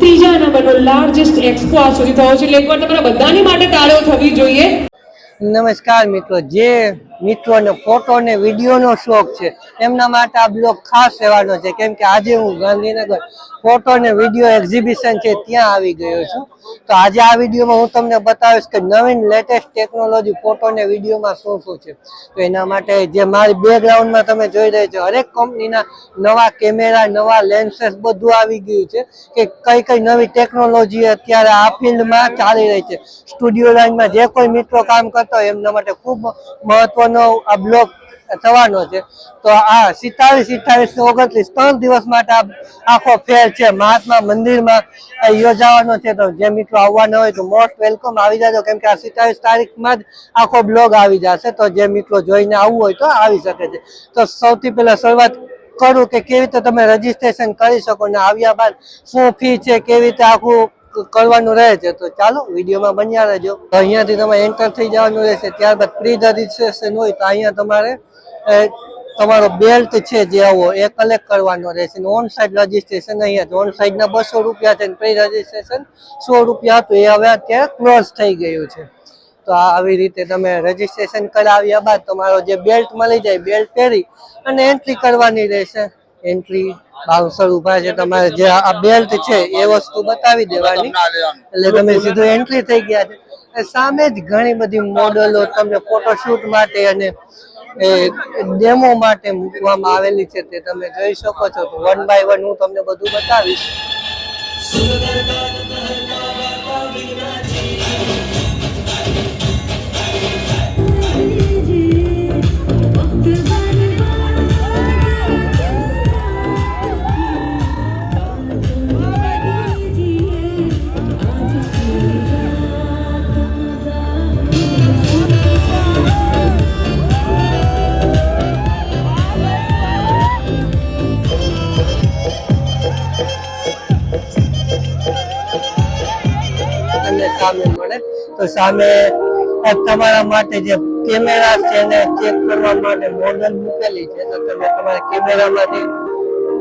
ત્રીજા નંબરનો largest expo આ સુધી થયો છે એટલે એકવાર તમારા બધાની માટે તાળીઓ થવી જોઈએ. નમસ્કાર મિત્રો, જે મિત્રોને ફોટો ને વિડીયોનો શોખ છે. એમના માટે આ બ્લોગ ખાસ રહેવાનો છે. કેમ કે આજે હું ગાંધીનગર ફોટો ને વીડિયો એક્ઝિબિશન છે ત્યાં આવી ગયો છું. તો આજે આ વિડીયોમાં હું તમને બતાવીશ કે નવીન લેટેસ્ટ ટેકનોલોજી ફોટો ને વિડીયોમાં શું શું છે. તો એના માટે જે મારી બેકગ્રાઉન્ડમાં તમે જોઈ રહ્યા છો, હરેક કંપનીના નવા કેમેરા નવા લેન્સેસ બધું આવી ગયું છે કે કઈ કઈ નવી ટેકનોલોજી અત્યારે આ ફિલ્ડમાં ચાલી રહી છે. સ્ટુડિયો લાઈનમાં જે કોઈ મિત્રો કામ કરતા હોય એમના માટે ખૂબ મહત્વનો આ બ્લોગ થવાનો છે. તો આ સિત્તાવીસ અઠ્ઠાવીસ ઓગણત્રીસ ત્રણ દિવસ માટે આખો ફેર છે. મહાત્મા મંદિરમાં યોજાવાનો છે. તો જે મિત્રો આવવાના હોય તો મોસ્ટ વેલકમ આવી જાજો. કેમ કે આ સિત્તાવીસ તારીખમાં જ આખો બ્લોગ આવી જશે. તો જે મિત્રો જોઈને આવવું હોય તો આવી શકે છે. તો સૌથી પહેલા શરૂઆત કરું કે કેવી રીતે તમે રજીસ્ટ્રેશન કરી શકો ને આવ્યા બાદ શું ફી છે, કેવી રીતે આખું કરવાનું રહે છે, તો ચાલો વિડીયોમાં બન્યા રહેજો. તો અહીંયાથી તમે એન્ટર થઈ જવાનું રહેશે, ત્યારબાદ પ્રી રજીસ્ટ્રેશન હોય તો અહીંયા તમારે તમારો બેલ્ટ છે જે આવો, એ કલેક્ટ કરવાનો રહેશે. ઓન સાઇડ રજિસ્ટ્રેશન અહીંયા ઓન સાઇડના બસો રૂપિયા છે પ્રી રજીસ્ટ્રેશન સો રૂપિયા હતું. એ હવે અત્યારે ક્લોઝ થઈ ગયું છે. તો આવી રીતે તમે રજીસ્ટ્રેશન કરાવ્યા બાદ તમારો જે બેલ્ટ મળી જાય બેલ્ટ પહેરી અને એન્ટ્રી કરવાની રહેશે. એન્ટ્રી બાઉન્સર ઊભા છે. તમારે જે આ બેલ્ટ છે એ વસ્તુ બતાવી દેવાની. એટલે તમે સીધું એન્ટ્રી થઈ ગયા છે. સામે જ ઘણી બધી મોડલો તમને ફોટોશૂટ માટે અને એ ડેમો માટે મૂકવામાં આવેલી છે. તે તમે જોઈ શકો છો. વન બાય વન હું તમને બધું બતાવીશ. સામે મળે. તો સામે તમારા માટે જે કેમેરા છે એને ચેક કરવા માટે મોડલ મૂકેલી છે. તો તમે તમારા કેમેરામાંથી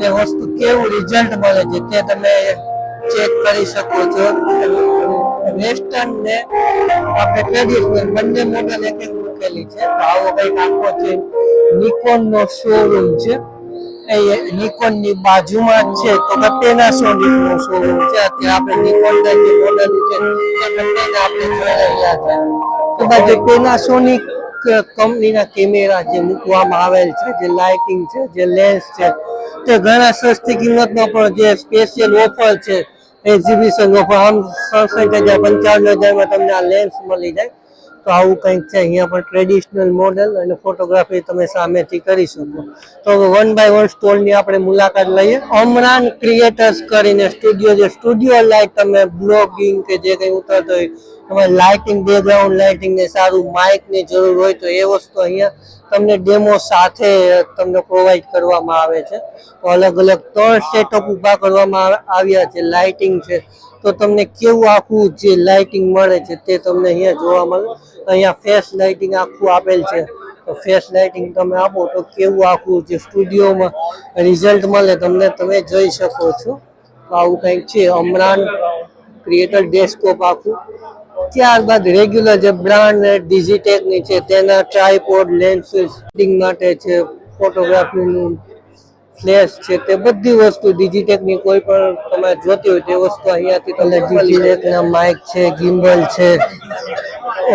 એ વસ્તુ કેવું રિઝલ્ટ મળે છે તે તમે ચેક કરી શકો છો. વેસ્ટર્ન ને આપણે ટ્રેડિશનલ બંને મોડલ એક મૂકેલી છે. તો આવો કંઈક આખો છે નિકોન નો શોરૂમ છે. નિકોનની બાજુમાં જ છે. તો પેનાસોનિક નો શોરૂમ છે? અત્યારે આપણે નિકોન ના જે મોડલ છે એ બંનેને આપણે જોઈ રહ્યા છે. તો જે પેનાસોનિક કંપનીના કેમેરા જે મૂકવામાં આવેલ છે, જે લાઇટિંગ છે, જે લેન્સ છે, તે ઘણા સસ્તી કિંમતમાં પણ જે સ્પેશિયલ ઓફર છે, એક્ઝિબિશન ઓફર, આમ સડસઠ હજાર, પંચાવન હજારમાં તમને આ લેન્સ મળી જાય. તો આવું કંઈક છે, અહીંયા પણ ટ્રેડિશનલ મોડેલ અને ફોટોગ્રાફી તમે સામેથી કરી શકો. તો વન બાય વન સ્ટોલની આપણે મુલાકાત લઈએ. અમરાન ક્રિએટર્સ કરીને સ્ટુડિયો જે સ્ટુડિયો લાઇટ તમે બ્લોગિંગ કે જે કંઈ ઉતરતો હોય તમારે લાઇટિંગ બેકગ્રાઉન્ડ લાઇટિંગ ને સારું માઇકની જરૂર હોય તો એ વસ્તુ અહીંયા તમને ડેમો સાથે તમને પ્રોવાઈડ કરવામાં આવે છે. તો અલગ અલગ ત્રણ સેટઅપ ઊભા કરવામાં આવે- આવ્યા છે લાઇટિંગ છે. તો તમને કેવું આખું જે લાઇટિંગ મળે છે તે તમને અહીંયા જોવા મળે. અહીંયા ફેસ લાઇટિંગ આખું આપેલ છે. તો ફેસ લાઇટિંગ તમે આપો તો કેવું આખું જે સ્ટુડિયોમાં રિઝલ્ટ મળે તમને તમે જોઈ શકો છો. આવું કંઈક છે. અમરાન ક્રિએટર ડેસ્કટોપ આખું. ત્યારબાદ રેગ્યુલર જે બ્રાન્ડ ડિજિટેકની છે તેના ટ્રાયપોડ લેન્સીસ માટે છે ફોટોગ્રાફીનું ફ્લેશ છે તે બધી વસ્તુ ડિજિટેકની કોઈ પણ તમે જોતી હોય તે વસ્તુ અહીંયાથી તમને ડિજિટેકના માઇક છે ગિમ્બલ છે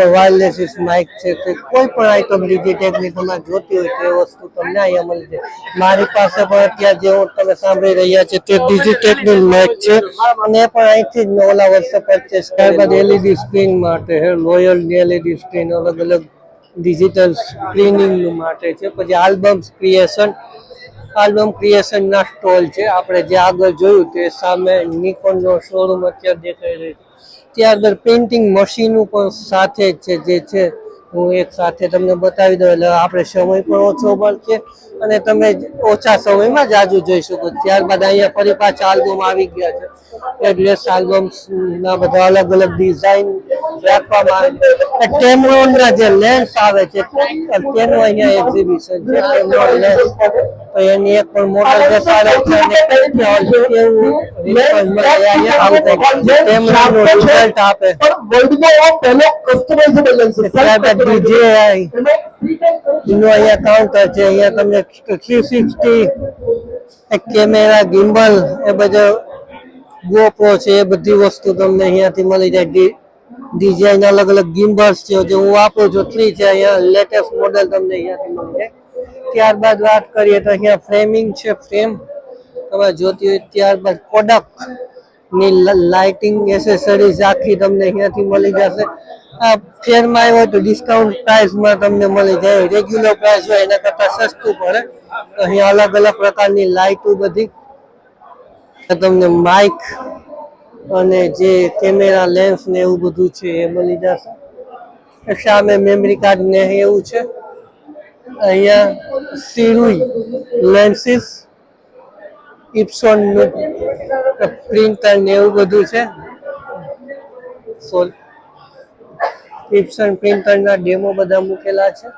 વાયરલેસ માઇક છે તે કોઈ પણ આઈટમ ડિજિટેકની તમે જોતી હોય તે વસ્તુ તમને અહીંયા મળી જાય મારી પાસે પણ અત્યારે જે હું તમે સાંભળી રહ્યા છે તે ડિજિટેકની માઇક છે. અને એ પણ અહીંથી જ મેં ઓલા વર્ષે પરચેસ ત્યારબાદ એલઈડી સ્ક્રીન માટે લોયલ એલઈડી સ્ક્રીન અલગ અલગ ડિજિટલ સ્ક્રીનિંગ માટે છે. પછી આલ્બમ્સ ક્રિએશન આલ્બમ ક્રિએશન ના સ્ટોલ છે. આપણે જે આગળ જોયું તે સામે નિકોન નો શોરૂમ અત્યારે દેખાઈ રહ્યો છે. ત્યારબાદ પ્રિન્ટિંગ મશીનો પણ સાથે જ છે, જે છે, હું એક સાથે તમને બતાવી દઉં. એટલે આપણે સમય પણ ઓછો પડશે અને તમે ઓછા સમયમાં જાજુ જોઈ શકો. ત્યારબાદ અહીંયા ફરી પાછા આલ્બમ આવી ગયા છે. એટલે આલ્બમ્સ ના બધા અલગ અલગ ડિઝાઇન રાખવામાં આવે છે. ટેમરોન ના જે લેન્સ આવે છે તેનું અહીંયા એક્ઝિબિશન છે? ટેમરોન લેન્સ તો એની એક પણ કંઈક ટેમરોનનું રિઝલ્ટ આપે ત્યારબાદ DJI એનું અહીંયા કાઉન્ટર છે અહીંયા તમને થ્રી સિક્સટી કેમેરા ગિમ્બલ એ બધો ગોપ્રો છે એ બધી વસ્તુ તમને અહીંયાથી મળી જાય. ડિઝાઇન અલગ અલગ ગિમ્બલ્સ છે જે હું વાપરું છું થ્રી છે અહીંયા લેટેસ્ટ મોડેલ તમને અહીંયાથી મળી જાય. ત્યારબાદ વાત કરીએ તો અહીંયા ફ્રેમિંગ છે ફ્રેમ તમે જોતી હોય ત્યારબાદ કોડકની લાઇટિંગ એસેસરીઝ આખી તમને અહીંયાથી મળી જશે. આ ફેરમાં આવ્યો તો ડિસ્કાઉન્ટ પ્રાઇસમાં તમને મળી જાય. રેગ્યુલર પ્રાઇસ હોય એના કરતાં સસ્તું પડે. તો અહીંયા અલગ અલગ પ્રકારની લાઇટો બધી. તમને માઇક અને જે કેમેરા લેન્સ ને એવું બધું છે એ મળી જશે. સામે મેમરી કાર્ડ ને એવું છે. અહીંયા સિરુઈ, લેન્સીસ ઇપ્સોનનું પ્રિન્ટ ને એવું બધું છે. સોલ ઇપ્સન પ્રિન્ટર ના ડેમો બધા મૂકેલા છે.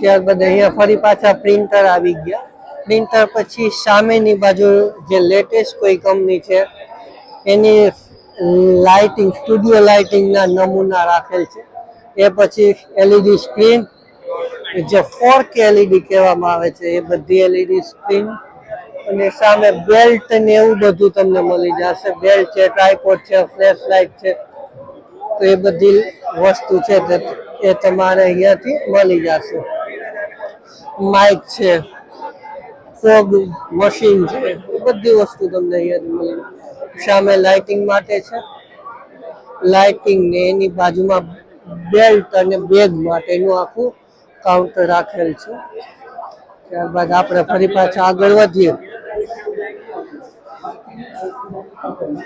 ત્યારબાદ અહીંયા ફરી પાછા પ્રિન્ટર આવી ગયા. પ્રિન્ટર પછી સામેની બાજુ જે લેટેસ્ટ કોઈ કંપની છે, એની લાઇટિંગ, સ્ટુડિયો લાઇટિંગના નમૂના રાખેલ છે. એ પછી એલઈડી સ્ક્રીન જે ફોર કે એલઈડી કહેવામાં આવે છે, એ બધી એલઈડી સ્ક્રીન અને સામે બેલ્ટ ને એવું બધું તમને મળી જશે. બેલ્ટ છે ટ્રાયપોડ છે ફ્લેશ લાઇટ છે. તો એ બધી વસ્તુ છે એ તમારે અહીંયાથી મળી જશે. માઇક છે ફોગ મશીન છે, એ બધી વસ્તુ તમને અહીંયાથી મળી સામે લાઇટિંગ માટે છે. લાઇટિંગ ને એની બાજુમાં બેલ્ટ અને બેગ માટેનું આખું કાઉન્ટર રાખેલ છે ત્યારબાદ આપણે ફરી પાછા આગળ વધીએ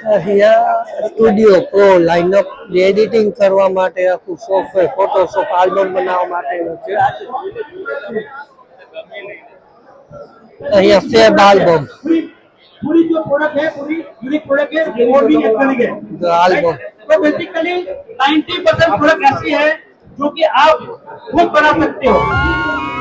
અહીંયા સ્ટુડિયો પ્રો લાઇનઅપ એડિટિંગ કરવા માટે આખું સોફ્ટવેર ફોટોશોપ આલ્બમ બનાવવા માટેનું છે અહીંયા ફેબ આલ્બમ पूरी जो प्रोडक्ट है पूरी यूनिक प्रोडक्ट है वो भी एक्सेलिंग है द आल्बम तो बेसिकली 90 परसेंट प्रोडक्ट ऐसी है जो कि आप खुद बना सकते हो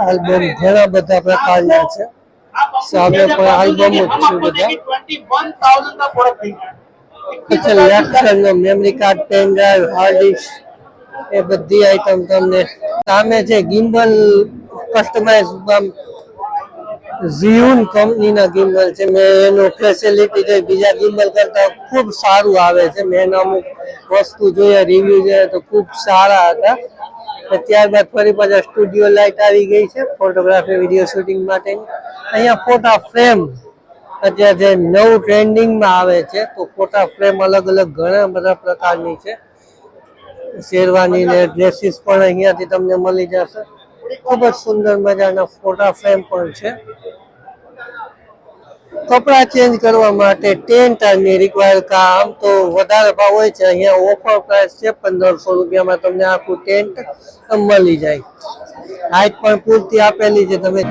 આલ્બમ ઘણા બધા પ્રકારના memory card pen drive hard disk એ બધી આઈટમ તમને સામે છે ગિમ્બલ કસ્ટમાઇઝ ઝિયુન કંપનીના ગિમ્બલ છે. મેં એનો ફેસિલિટી છે બીજા ગિમ્બલ કરતાં ખૂબ સારું આવે છે. મેં એના અમુક વસ્તુ જોયા રિવ્યુ જોયા, તો ખૂબ સારા હતા. ત્યારબાદ ફરી પાછા સ્ટુડિયો લાઇટ આવી ગઈ છે ફોટોગ્રાફી વીડિયો શૂટિંગ માટેની. અહીંયા ફોટા ફ્રેમ અત્યારે જે નવું ટ્રેન્ડિંગમાં આવે છે, તો ફોટા ફ્રેમ અલગ અલગ ઘણા બધા પ્રકારની છે. શેરવાની ને ડ્રેસીસ પણ અહીંયાથી તમને મળી જશે. ખૂબ જ સુંદર મજાના ફોટા ફ્રેમ પણ છે. કપડાં ચેન્જ કરવા માટે ટેન ટાઈમની રિક્વાયર કામ તો વધારે ભાવ હોય છે. અહીંયા ઓફર પ્રાઇસ છે પંદરસો રૂપિયામાં તમને આખું ટેન્ટ મળી જાય. હાઈટ પણ પૂરતી આપેલી છે. તમે